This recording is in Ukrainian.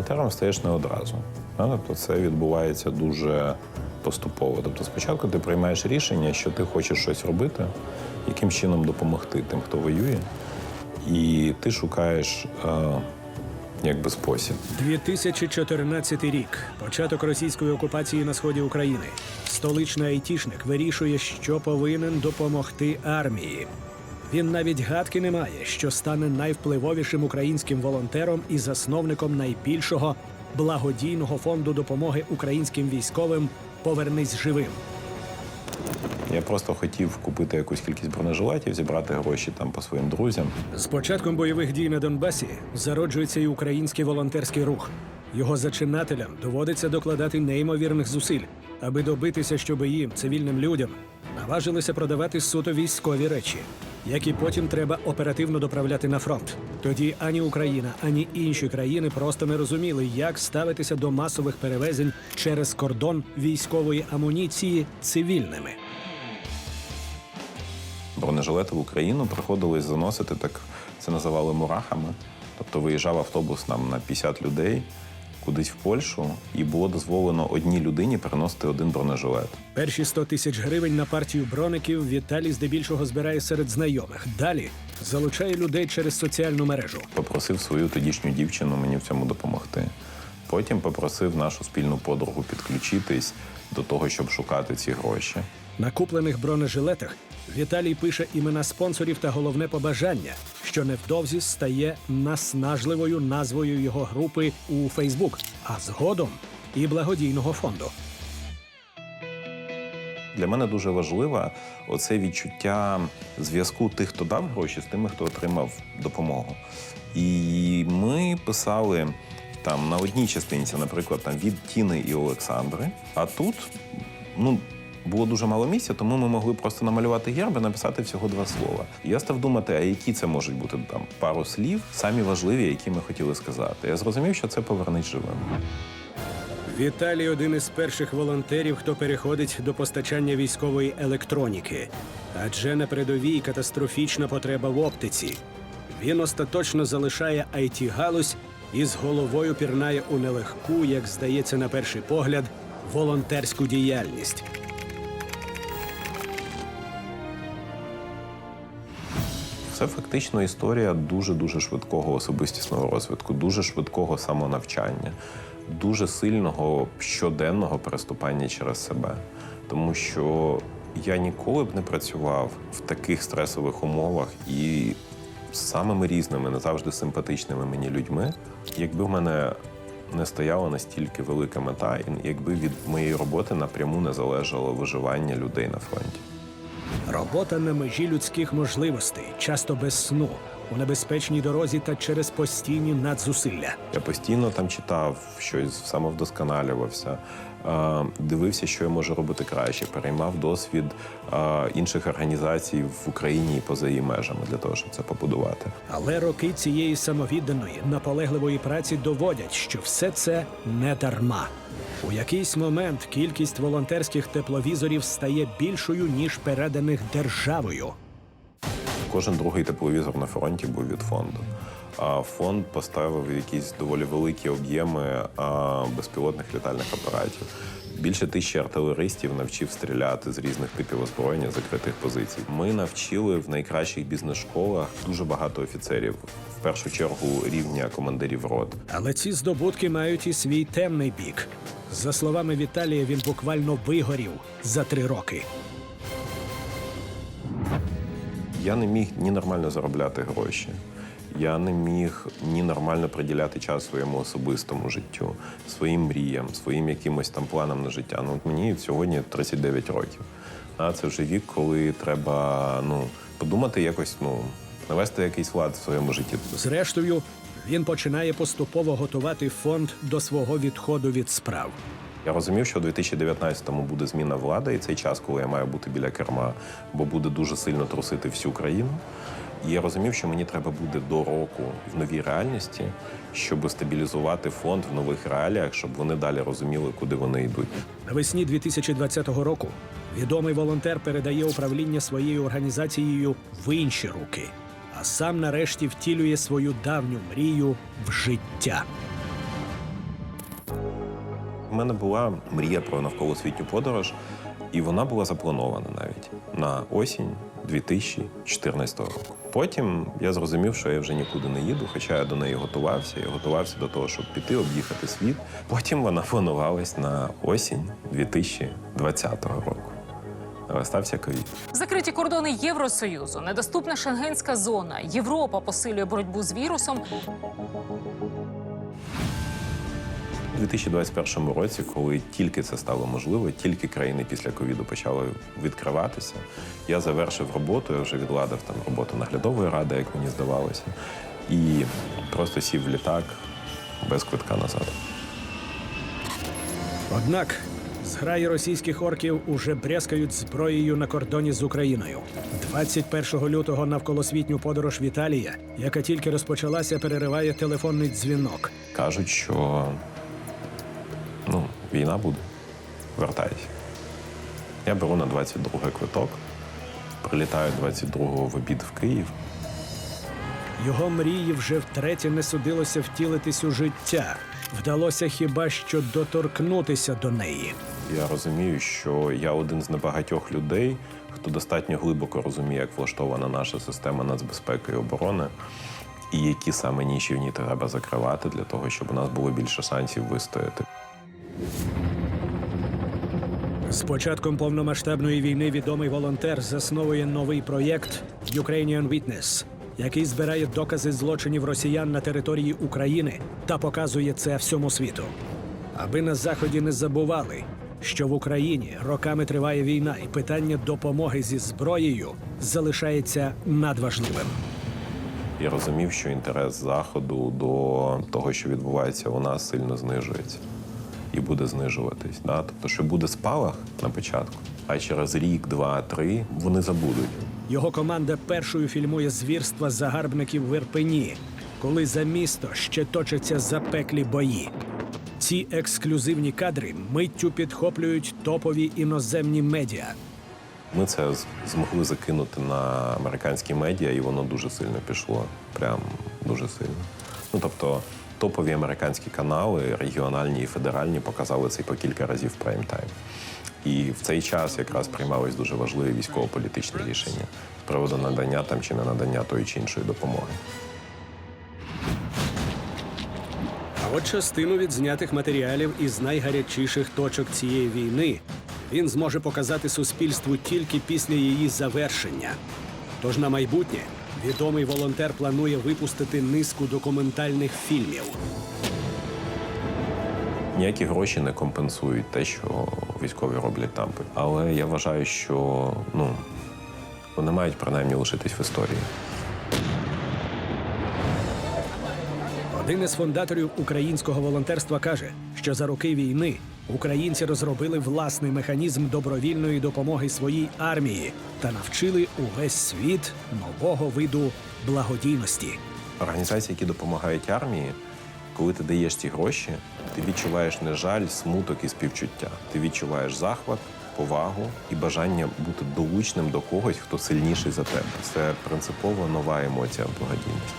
волонтером стаєш не одразу. Тобто це відбувається дуже поступово. Тобто спочатку ти приймаєш рішення, що ти хочеш щось робити, яким чином допомогти тим, хто воює, і ти шукаєш е, якби спосіб. 2014 рік. Початок російської окупації на сході України. Столичний айтішник вирішує, що повинен допомогти армії. Він навіть гадки не має, що стане найвпливовішим українським волонтером і засновником найбільшого благодійного фонду допомоги українським військовим Повернись живим. Я просто хотів купити якусь кількість бронежилетів, зібрати гроші там по своїм друзям. З початком бойових дій на Донбасі зароджується і український волонтерський рух. Його зачинателям доводиться докладати неймовірних зусиль, аби добитися, щоб їм, цивільним людям, наважилися продавати суто військові речі, які потім треба оперативно доправляти на фронт. Тоді ані Україна, ані інші країни просто не розуміли, як ставитися до масових перевезень через кордон військової амуніції цивільними. Бронежилети в Україну приходилось заносити так, це називали мурахами. Тобто виїжджав автобус нам на 50 людей кудись в Польщу, і було дозволено одній людині переносити один бронежилет. Перші 100 тисяч гривень на партію броників Віталій здебільшого збирає серед знайомих. Далі залучає людей через соціальну мережу. Попросив свою тодішню дівчину мені в цьому допомогти. Потім попросив нашу спільну подругу підключитись до того, щоб шукати ці гроші. На куплених бронежилетах Віталій пише імена спонсорів та головне побажання, що невдовзі стає наснажливою назвою його групи у Фейсбук, а згодом і благодійного фонду. Для мене дуже важливо оце відчуття зв'язку тих, хто дав гроші, з тими, хто отримав допомогу. І ми писали там на одній частинці, наприклад, там від Тіни і Олександри. А тут ну, було дуже мало місця, тому ми могли просто намалювати герб і написати всього два слова. Я став думати, а які це можуть бути там пару слів, самі важливі, які ми хотіли сказати. Я зрозумів, що це повернись живим. Віталій один із перших волонтерів, хто переходить до постачання військової електроніки. Адже на передовій катастрофічна потреба в оптиці. Він остаточно залишає it галузь і з головою пірнає у нелегку, як здається на перший погляд, волонтерську діяльність. Це фактично історія дуже дуже швидкого особистісного розвитку, дуже швидкого самонавчання, дуже сильного щоденного переступання через себе. Тому що я ніколи б не працював в таких стресових умовах і з самими різними, не завжди симпатичними мені людьми, якби в мене не стояла настільки велика мета, і якби від моєї роботи напряму не залежало виживання людей на фронті. Робота на межі людських можливостей, часто без сну, у небезпечній дорозі та через постійні надзусилля. Я постійно там читав щось, самовдосконалювався, дивився, що я можу робити краще, переймав досвід інших організацій в Україні і поза її межами для того, щоб це побудувати. Але роки цієї самовідданої, наполегливої праці доводять, що все це не дарма. У якийсь момент кількість волонтерських тепловізорів стає більшою ніж переданих державою. Кожен другий тепловізор на фронті був від фонду. А фонд поставив якісь доволі великі об'єми безпілотних літальних апаратів. Більше тисячі артилеристів навчив стріляти з різних типів озброєння закритих позицій. Ми навчили в найкращих бізнес-школах дуже багато офіцерів, в першу чергу рівня командирів рот. Але ці здобутки мають і свій темний бік. За словами Віталія, він буквально вигорів за три роки. Я не міг ні нормально заробляти гроші. Я не міг ні нормально приділяти час своєму особистому життю, своїм мріям, своїм якимось там планам на життя. Ну от мені сьогодні 39 років. А це вже вік, коли треба ну подумати якось, ну навести якийсь лад в своєму житті. Зрештою, він починає поступово готувати фонд до свого відходу від справ. Я розумів, що у 2019-му буде зміна влади, і цей час, коли я маю бути біля керма, бо буде дуже сильно трусити всю країну. І я розумів, що мені треба буде до року в новій реальності, щоб стабілізувати фонд в нових реаліях, щоб вони далі розуміли, куди вони йдуть. Навесні 2020 року відомий волонтер передає управління своєю організацією в інші руки, а сам нарешті втілює свою давню мрію в життя. У мене була мрія про навколосвітню подорож, і вона була запланована навіть на осінь 2014 року. Потім я зрозумів, що я вже нікуди не їду, хоча я до неї готувався. Я готувався до того, щоб піти об'їхати світ. Потім вона планувалась на осінь 2020 року. Стався ковід. Закриті кордони Євросоюзу, недоступна шенгенська зона. Європа посилює боротьбу з вірусом. У 2021 році, коли тільки це стало можливо, тільки країни після ковіду почали відкриватися. Я завершив роботу, я вже відладив там роботу наглядової ради, як мені здавалося, і просто сів в літак без квитка назад. Однак зграї російських орків уже брязкають зброєю на кордоні з Україною. 21 лютого навколосвітню подорож Віталія, яка тільки розпочалася, перериває телефонний дзвінок. Кажуть, що ну, війна буде. Вертайся. Я беру на 22 квиток, прилітаю 22-го в обід в Київ. Його мрії вже втретє не судилося втілитись у життя. Вдалося хіба що доторкнутися до неї. Я розумію, що я один з небагатьох людей, хто достатньо глибоко розуміє, як влаштована наша система нацбезпеки і оборони, і які саме ніші в ній треба закривати для того, щоб у нас було більше шансів вистояти. З початком повномасштабної війни відомий волонтер засновує новий проєкт Ukrainian Witness, який збирає докази злочинів росіян на території України та показує це всьому світу. Аби на заході не забували, що в Україні роками триває війна, і питання допомоги зі зброєю залишається надважливим. Я розумів, що інтерес заходу до того, що відбувається у нас, сильно знижується і буде знижуватись. Да? Тобто, що буде спалах на початку, а через рік, два, три вони забудуть. Його команда першою фільмує звірства загарбників в Ірпені, коли за місто ще точаться запеклі бої. Ці ексклюзивні кадри миттю підхоплюють топові іноземні медіа. Ми це змогли закинути на американські медіа, і воно дуже сильно пішло. Прям дуже сильно. Ну тобто, топові американські канали, регіональні і федеральні, показали це по кілька разів в прайм-тайм. І в цей час якраз приймались дуже важливі військово-політичні рішення з приводу надання там чи не надання тої чи іншої допомоги. От частину відзнятих матеріалів із найгарячіших точок цієї війни він зможе показати суспільству тільки після її завершення. Тож на майбутнє відомий волонтер планує випустити низку документальних фільмів. Ніякі гроші не компенсують те, що військові роблять там. Але я вважаю, що ну вони мають принаймні лишитись в історії. Один із фундаторів українського волонтерства каже, що за роки війни українці розробили власний механізм добровільної допомоги своїй армії та навчили увесь світ нового виду благодійності. Організації, які допомагають армії, коли ти даєш ці гроші, ти відчуваєш не жаль, смуток і співчуття. Ти відчуваєш захват, повагу і бажання бути долучним до когось, хто сильніший за тебе. Це принципово нова емоція благодійності.